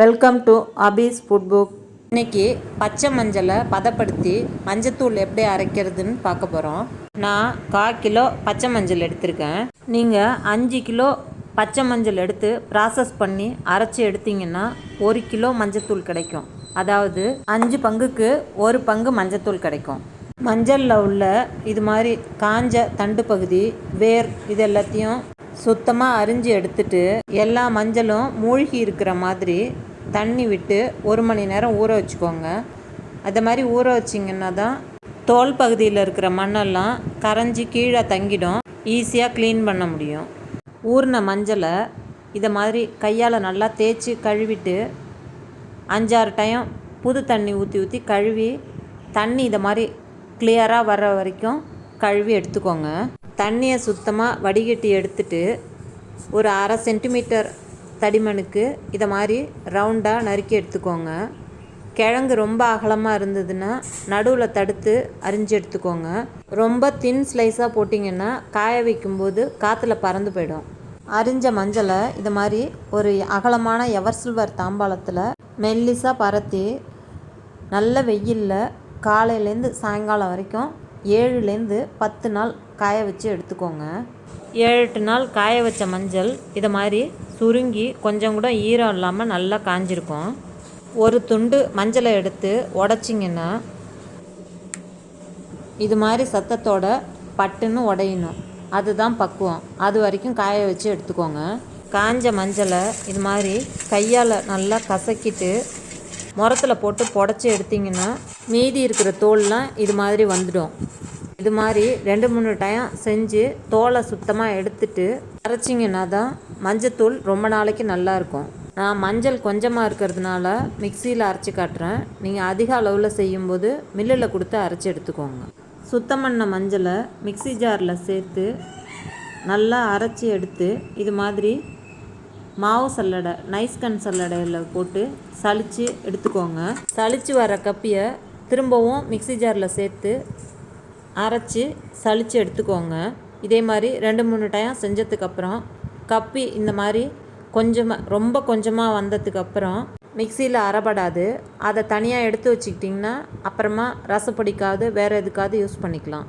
Welcome to Abees food book இன்னைக்கு பச்சை மஞ்சளை பதப்படுத்தி மஞ்சத்தூள் எப்படி அரைக்கிறதுன்னு பார்க்க போகிறோம் நான் கால் கிலோ பச்சை மஞ்சள் எடுத்திருக்கேன். நீங்கள் அஞ்சு கிலோ பச்சை மஞ்சள் எடுத்து ப்ராசஸ் பண்ணி அரைச்சி எடுத்தீங்கன்னா ஒரு கிலோ மஞ்சத்தூள் கிடைக்கும். அதாவது அஞ்சு பங்குக்கு ஒரு பங்கு மஞ்சத்தூள் கிடைக்கும். மஞ்சளில் உள்ள இது மாதிரி காஞ்ச தண்டு பகுதி வேர் இது எல்லாத்தையும் சுத்தமாக அரிஞ்சு எடுத்துட்டு எல்லா மஞ்சளும் மூழ்கி இருக்கிற மாதிரி தண்ணி விட்டு ஒரு மணி நேரம் ஊற வச்சுக்கோங்க. அது மாதிரி ஊற வச்சிங்கன்னா தான் தோல் பகுதியில் இருக்கிற மண்ணெல்லாம் கரைஞ்சி கீழே தங்கிடும். ஈஸியாக க்ளீன் பண்ண முடியும். ஊறின மஞ்சளை இதை மாதிரி கையால் நல்லா தேய்ச்சி கழுவிட்டு அஞ்சாறு டைம் புது தண்ணி ஊற்றி ஊற்றி கழுவி தண்ணி இதை மாதிரி கிளியராக வர்ற வரைக்கும் கழுவி எடுத்துக்கோங்க. தண்ணியை சுத்தமாக வடிகட்டி எடுத்துட்டு ஒரு அரை சென்டிமீட்டர் தடிமனுக்கு இதை மாதிரி ரவுண்டாக நறுக்கி எடுத்துக்கோங்க. கிழங்கு ரொம்ப அகலமாக இருந்ததுன்னா நடுவில் தடுத்து அரிஞ்சு எடுத்துக்கோங்க. ரொம்ப தின் ஸ்லைஸாக போட்டிங்கன்னா காய வைக்கும்போது காற்றுல பறந்து போயிடும். அரிஞ்ச மஞ்சளை இது மாதிரி ஒரு அகலமான எவர் சில்வர் தாம்பாளத்தில் மெல்லிசாக பரத்தி நல்ல வெயிலில் காலையிலேருந்து சாயங்காலம் வரைக்கும் ஏழுலேருந்து பத்து நாள் காய வச்சு எடுத்துக்கோங்க. ஏழு எட்டு நாள் காய வச்ச மஞ்சள் இதை மாதிரி சுருங்கி கொஞ்சம் கூட ஈரம் இல்லாமல் நல்லா காஞ்சிருக்கும். ஒரு துண்டு மஞ்சளை எடுத்து உடச்சிங்கன்னா இது மாதிரி சத்தத்தோட பட்டுன்னு உடையணும். அதுதான் பக்குவம். அது வரைக்கும் காய வச்சு எடுத்துக்கோங்க. காஞ்ச மஞ்சளை இது மாதிரி கையால் நல்லா கசக்கிட்டு முரத்தில் போட்டு புடச்சி எடுத்திங்கன்னா மீதி இருக்கிற தோல்லாம் இது மாதிரி வந்துடும். இது மாதிரி ரெண்டு மூணு டைம் செஞ்சு தோலை சுத்தமாக எடுத்துட்டு அரைச்சிங்கன்னா தான் மஞ்சத்தூள் ரொம்ப நாளைக்கு நல்லாயிருக்கும் நான் மஞ்சள் கொஞ்சமாக இருக்கிறதுனால மிக்சியில் அரைச்சி காட்டுறேன். நீங்கள் அதிக அளவில் செய்யும்போது மில்லில் கொடுத்து அரைச்சி எடுத்துக்கோங்க. சுத்தம் பண்ண மஞ்சளை மிக்சி ஜாரில் சேர்த்து நல்லா அரைச்சி எடுத்து இது மாதிரி மாவு சல்லடை நைஸ் கன் சல்லடையில் போட்டு சலித்து எடுத்துக்கோங்க. சளிச்சு வர கப்பியை திரும்பவும் மிக்சி ஜாரில் சேர்த்து அரைச்சி சலித்து எடுத்துக்கோங்க. இதே மாதிரி ரெண்டு மூணு டைம் செஞ்சதுக்கப்புறம் கப்பி இந்த மாதிரி கொஞ்சமாக ரொம்ப கொஞ்சமாக வந்ததுக்கப்புறம் மிக்சியில் அரைப்படாது. அதை தனியாக எடுத்து வச்சுக்கிட்டிங்கன்னா அப்புறமா ரசப்பொடிக்காவது வேறு எதுக்காவது யூஸ் பண்ணிக்கலாம்.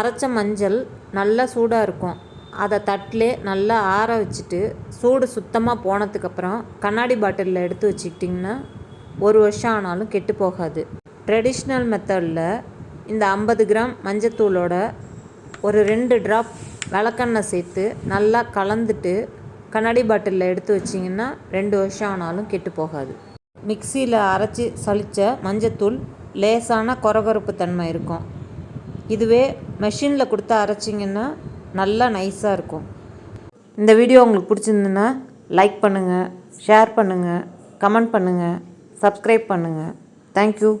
அரைச்ச மஞ்சள் நல்லா சூடாக இருக்கும். அதை தட்டிலே நல்லா ஆற வச்சுட்டு சூடு சுத்தமாக போனதுக்கப்புறம் கண்ணாடி பாட்டிலில் எடுத்து வச்சுக்கிட்டிங்கன்னா ஒரு வருஷம் ஆனாலும் கெட்டு போகாது. ட்ரெடிஷ்னல் மெத்தடில் இந்த ஐம்பது கிராம் மஞ்சத்தூளோட ஒரு ரெண்டு ட்ராப் விளக்கெண்ணெய் சேர்த்து நல்லா கலந்துட்டு கண்ணாடி பாட்டிலில் எடுத்து வச்சிங்கன்னா ரெண்டு வருஷம் ஆனாலும் கெட்டு போகாது. மிக்சியில் அரைச்சி சலித்த மஞ்சத்தூள் லேசான கொரகொரப்பு தன்மை இருக்கும். இதுவே மெஷினில் கொடுத்து அரைச்சிங்கன்னா நல்லா நைஸாக இருக்கும். இந்த வீடியோ உங்களுக்கு பிடிச்சிருந்துன்னா லைக் பண்ணுங்கள் ஷேர் பண்ணுங்கள் கமெண்ட் பண்ணுங்கள் சப்ஸ்கிரைப் பண்ணுங்கள் தேங்க்யூ